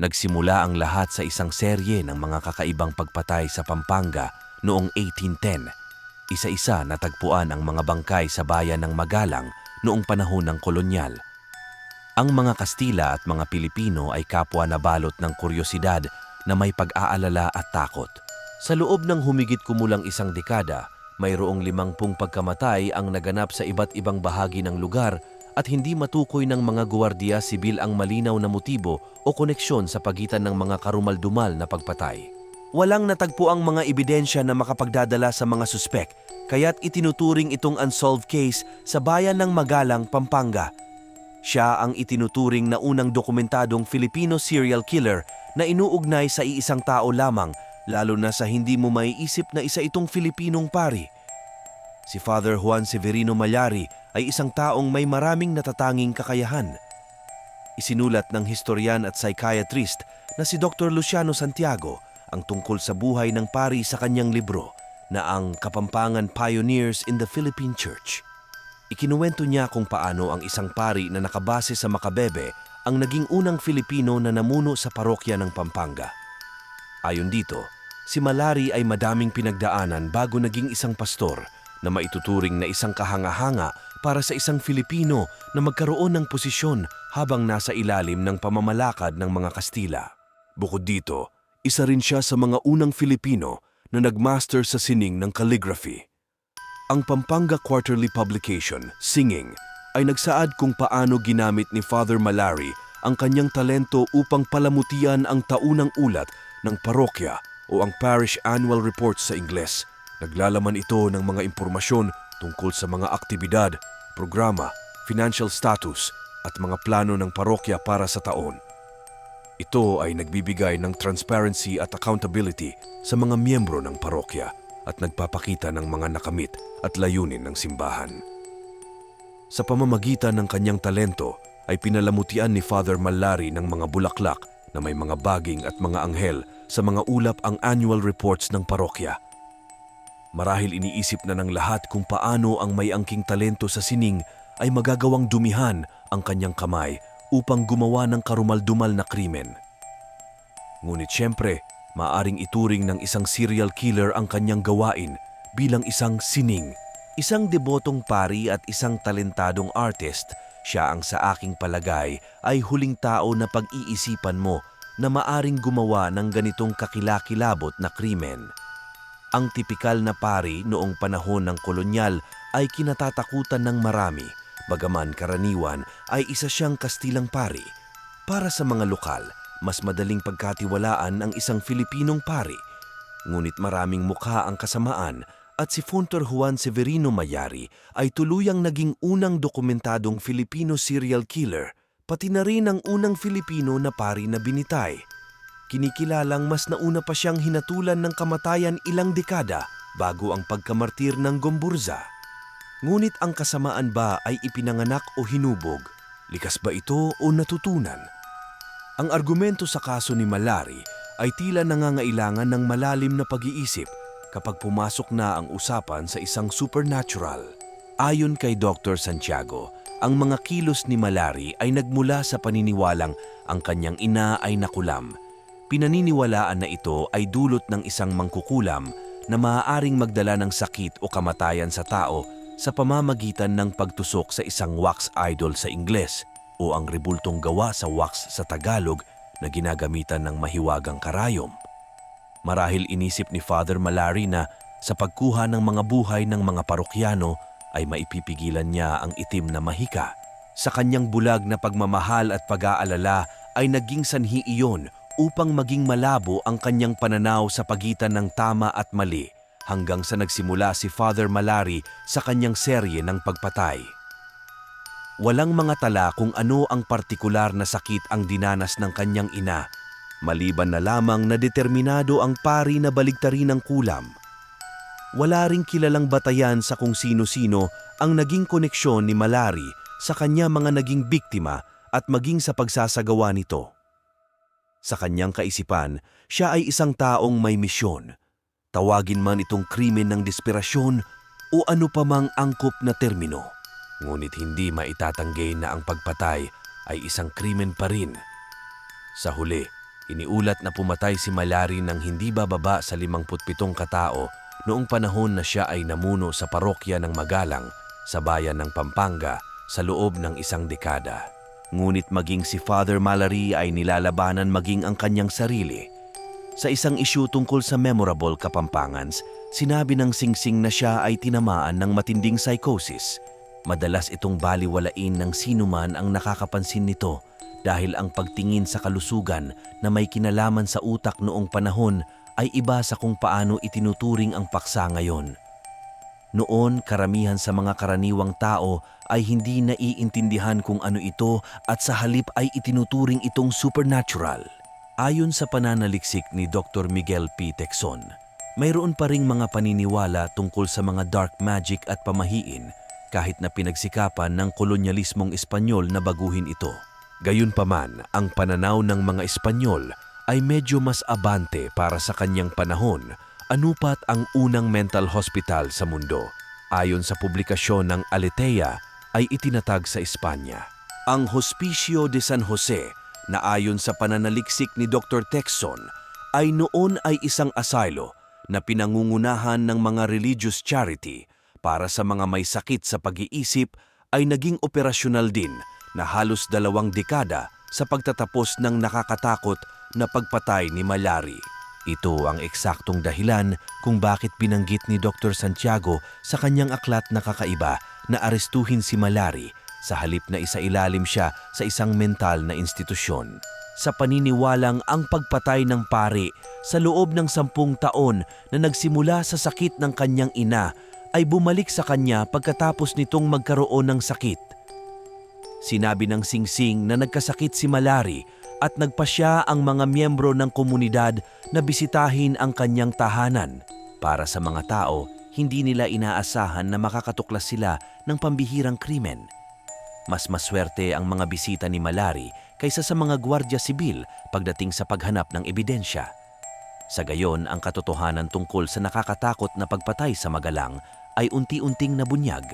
Nagsimula ang lahat sa isang serye ng mga kakaibang pagpatay sa Pampanga noong 1810. Isa-isa natagpuan ang mga bangkay sa bayan ng Magalang noong panahon ng kolonyal. Ang mga Kastila at mga Pilipino ay kapwa na balot ng kuryosidad na may pag-aalala at takot. Sa loob ng humigit kumulang isang dekada, mayroong limangpung pagkamatay ang naganap sa iba't ibang bahagi ng lugar at hindi matukoy ng mga guwardiya sibil ang malinaw na motibo o koneksyon sa pagitan ng mga karumaldumal na pagpatay. Walang natagpo ang mga ebidensya na makapagdadala sa mga suspek, kaya't itinuturing itong unsolved case sa bayan ng Magalang, Pampanga. Siya ang itinuturing na unang dokumentadong Filipino serial killer na inuugnay sa iisang tao lamang, lalo na sa hindi mo maiisip na isa itong Filipinong pari. Si Father Juan Severino Malyari ay isang taong may maraming natatanging kakayahan. Isinulat ng historian at psychiatrist na si Dr. Luciano Santiago ang tungkol sa buhay ng pari sa kanyang libro na ang Kapampangan Pioneers in the Philippine Church. Ikinuwento niya kung paano ang isang pari na nakabase sa Makabebe ang naging unang Filipino na namuno sa parokya ng Pampanga. Ayon dito, si Malari ay madaming pinagdaanan bago naging isang pastor na maituturing na isang kahanga-hanga para sa isang Filipino na magkaroon ng posisyon habang nasa ilalim ng pamamalakad ng mga Kastila. Bukod dito, isa rin siya sa mga unang Filipino na nagmaster sa sining ng calligraphy. Ang Pampanga Quarterly Publication, Singing, ay nagsaad kung paano ginamit ni Father Malari ang kanyang talento upang palamutian ang taunang ulat ng parokya o ang Parish Annual Report sa Ingles. Naglalaman ito ng mga impormasyon tungkol sa mga aktibidad, programa, financial status at mga plano ng parokya para sa taon. Ito ay nagbibigay ng transparency at accountability sa mga miyembro ng parokya at nagpapakita ng mga nakamit at layunin ng simbahan. Sa pamamagitan ng kanyang talento ay pinalamutian ni Father Malari ng mga bulaklak na may mga baging at mga anghel sa mga ulap ang annual reports ng parokya. Marahil iniisip na ng lahat kung paano ang may angking talento sa sining ay magagawang dumihan ang kanyang kamay upang gumawa ng karumaldumal na krimen. Ngunit siyempre, maaring ituring ng isang serial killer ang kanyang gawain bilang isang sining. Isang debotong pari at isang talentadong artist, siya ang sa aking palagay ay huling tao na pag-iisipan mo na maaring gumawa ng ganitong kakilakilabot na krimen. Ang tipikal na pari noong panahon ng kolonyal ay kinatatakutan ng marami, bagaman karaniwan ay isa siyang kastilang pari. Para sa mga lokal, mas madaling pagkatiwalaan ang isang Filipinong pari. Ngunit maraming mukha ang kasamaan at si Funtor Juan Severino Mayari ay tuluyang naging unang dokumentadong Filipino serial killer, pati na rin ang unang Filipino na pari na binitay. Kinikilalang mas nauna pa siyang hinatulan ng kamatayan ilang dekada bago ang pagkamartir ng Gomburza. Ngunit ang kasamaan ba ay ipinanganak o hinubog? Likas ba ito o natutunan? Ang argumento sa kaso ni Malari ay tila nangangailangan ng malalim na pag-iisip kapag pumasok na ang usapan sa isang supernatural. Ayon kay Dr. Santiago, ang mga kilos ni Malari ay nagmula sa paniniwalang ang kanyang ina ay nakulam. Pinaniniwalaan na ito ay dulot ng isang mangkukulam na maaaring magdala ng sakit o kamatayan sa tao sa pamamagitan ng pagtusok sa isang wax idol sa Ingles o ang rebultong gawa sa wax sa Tagalog na ginagamitan ng mahiwagang karayom. Marahil inisip ni Father Malari na sa pagkuha ng mga buhay ng mga parokyano ay maipipigilan niya ang itim na mahika. Sa kanyang bulag na pagmamahal at pag-aalala ay naging sanhi iyon upang maging malabo ang kanyang pananaw sa pagitan ng tama at mali hanggang sa nagsimula si Father Malari sa kanyang serye ng pagpatay. Walang mga tala kung ano ang partikular na sakit ang dinanas ng kanyang ina, maliban na lamang na determinado ang pari na baligtarin ang kulam. Wala ring kilalang batayan sa kung sino-sino ang naging koneksyon ni Malari sa kanya mga naging biktima at maging sa pagsasagawa nito. Sa kanyang kaisipan, siya ay isang taong may misyon. Tawagin man itong krimen ng desperasyon o ano pa mang angkop na termino. Ngunit hindi maitatanggi na ang pagpatay ay isang krimen pa rin. Sa huli, Iniulat na pumatay si Malari ng hindi bababa sa 57 katao noong panahon na siya ay namuno sa parokya ng Magalang sa bayan ng Pampanga sa loob ng isang dekada. Ngunit maging si Father Malari ay nilalabanan maging ang kanyang sarili. Sa isang isyu tungkol sa memorable Kapampangans, sinabi ng singsing na siya ay tinamaan ng matinding psychosis. Madalas itong baliwalain ng sinuman ang nakakapansin nito dahil ang pagtingin sa kalusugan na may kinalaman sa utak noong panahon ay iba sa kung paano itinuturing ang paksa ngayon. Noon, karamihan sa mga karaniwang tao ay hindi naiintindihan kung ano ito at sa halip ay itinuturing itong supernatural. Ayon sa pananaliksik ni Dr. Miguel P. Texon, mayroon pa ring mga paniniwala tungkol sa mga dark magic at pamahiin kahit na pinagsikapan ng kolonyalismong Espanyol na baguhin ito. Gayunpaman, ang pananaw ng mga Espanyol ay medyo mas abante para sa kanyang panahon anupat ang unang mental hospital sa mundo. Ayon sa publikasyon ng Aletea ay itinatag sa Espanya. Ang Hospicio de San Jose na ayon sa pananaliksik ni Dr. Texon ay noon ay isang asilo na pinangungunahan ng mga religious charity para sa mga may sakit sa pag-iisip ay naging operasyonal din na halos dalawang dekada sa pagtatapos ng nakakatakot na pagpatay ni Malari. Ito ang eksaktong dahilan kung bakit binanggit ni Dr. Santiago sa kanyang aklat na kakaiba na arestuhin si Malari sa halip na isailalim siya sa isang mental na institusyon. Sa paniniwalang ang pagpatay ng pari sa loob ng sampung taon na nagsimula sa sakit ng kanyang ina ay bumalik sa kanya pagkatapos nitong magkaroon ng sakit. Sinabi ng singsing na nagkasakit si Malari at nagpasya ang mga miyembro ng komunidad na bisitahin ang kanyang tahanan. Para sa mga tao, hindi nila inaasahan na makakatuklas sila ng pambihirang krimen. Mas maswerte ang mga bisita ni Malari kaysa sa mga gwardya sibil pagdating sa paghanap ng ebidensya. Sa gayon, ang katotohanan tungkol sa nakakatakot na pagpatay sa magalang ay unti-unting nabunyag.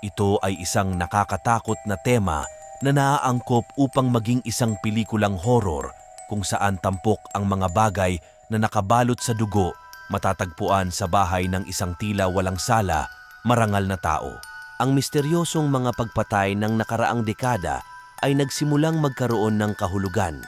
Ito ay isang nakakatakot na tema na naaangkop upang maging isang pelikulang horror kung saan tampok ang mga bagay na nakabalot sa dugo matatagpuan sa bahay ng isang tila walang sala, marangal na tao. Ang misteryosong mga pagpatay ng nakaraang dekada ay nagsimulang magkaroon ng kahulugan.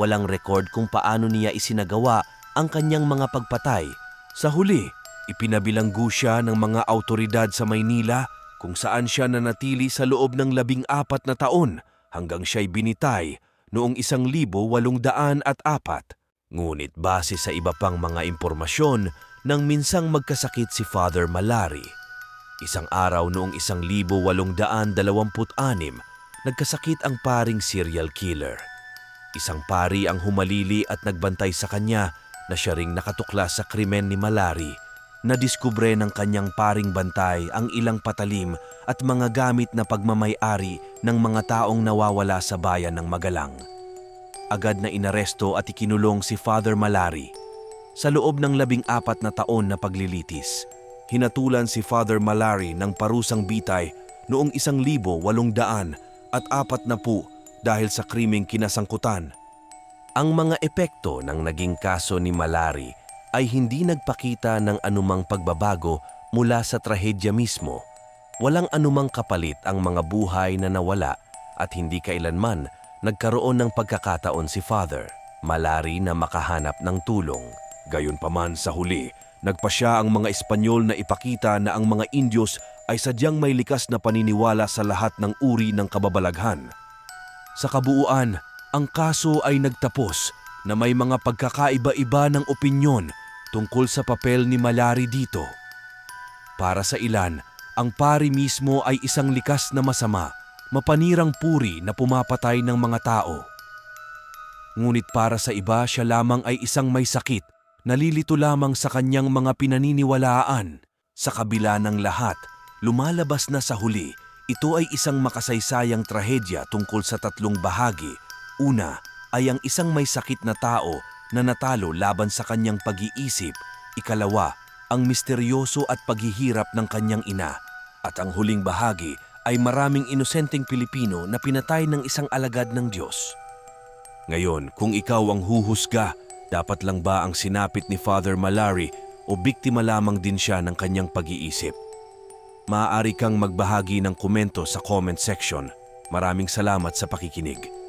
Walang record kung paano niya isinagawa ang kanyang mga pagpatay. Sa huli, ipinabilanggo siya ng mga autoridad sa Maynila kung saan siya nanatili sa loob ng labing apat na taon hanggang siya'y binitay noong isang libo walong daan at apat. Ngunit base sa iba pang mga impormasyon, nang minsang magkasakit si Father Malari. Isang araw noong isang libo walong daan dalawamput anim, nagkasakit ang paring serial killer. Isang pari ang humalili at nagbantay sa kanya na siya ring nakatuklas sa krimen ni Malari nadiskubre ng kanyang paring bantay ang ilang patalim at mga gamit na pagmamay-ari ng mga taong nawawala sa bayan ng Magalang. Agad na inaresto at ikinulong si Father Malari. Sa loob ng labing apat na taon na paglilitis, hinatulan si Father Malari ng parusang bitay noong isang libo walong daan at apat na po dahil sa krimeng kinasangkutan. Ang mga epekto ng naging kaso ni Malari ay hindi nagpakita ng anumang pagbabago mula sa trahedya mismo. Walang anumang kapalit ang mga buhay na nawala at hindi kailanman nagkaroon ng pagkakataon si Father, malari na makahanap ng tulong. Gayunpaman sa huli, nagpasya ang mga Espanyol na ipakita na ang mga Indios ay sadyang may likas na paniniwala sa lahat ng uri ng kababalaghan. Sa kabuuan, ang kaso ay nagtapos na may mga pagkakaiba-iba ng opinyon tungkol sa papel ni Malari dito. Para sa ilan, ang pari mismo ay isang likas na masama, mapanirang puri na pumapatay ng mga tao. Ngunit para sa iba siya lamang ay isang may sakit, nalilito lamang sa kanyang mga pinaniniwalaan. Sa kabila ng lahat, lumalabas na sa huli, ito ay isang makasaysayang trahedya tungkol sa tatlong bahagi. Una ay ang isang may sakit na tao na natalo laban sa kanyang pag-iisip, ikalawa, ang misteryoso at paghihirap ng kanyang ina, at ang huling bahagi ay maraming inosenteng Pilipino na pinatay ng isang alagad ng Diyos. Ngayon, kung ikaw ang huhusga, dapat lang ba ang sinapit ni Father Malari o biktima lamang din siya ng kanyang pag-iisip? Maaari kang magbahagi ng komento sa comment section. Maraming salamat sa pakikinig.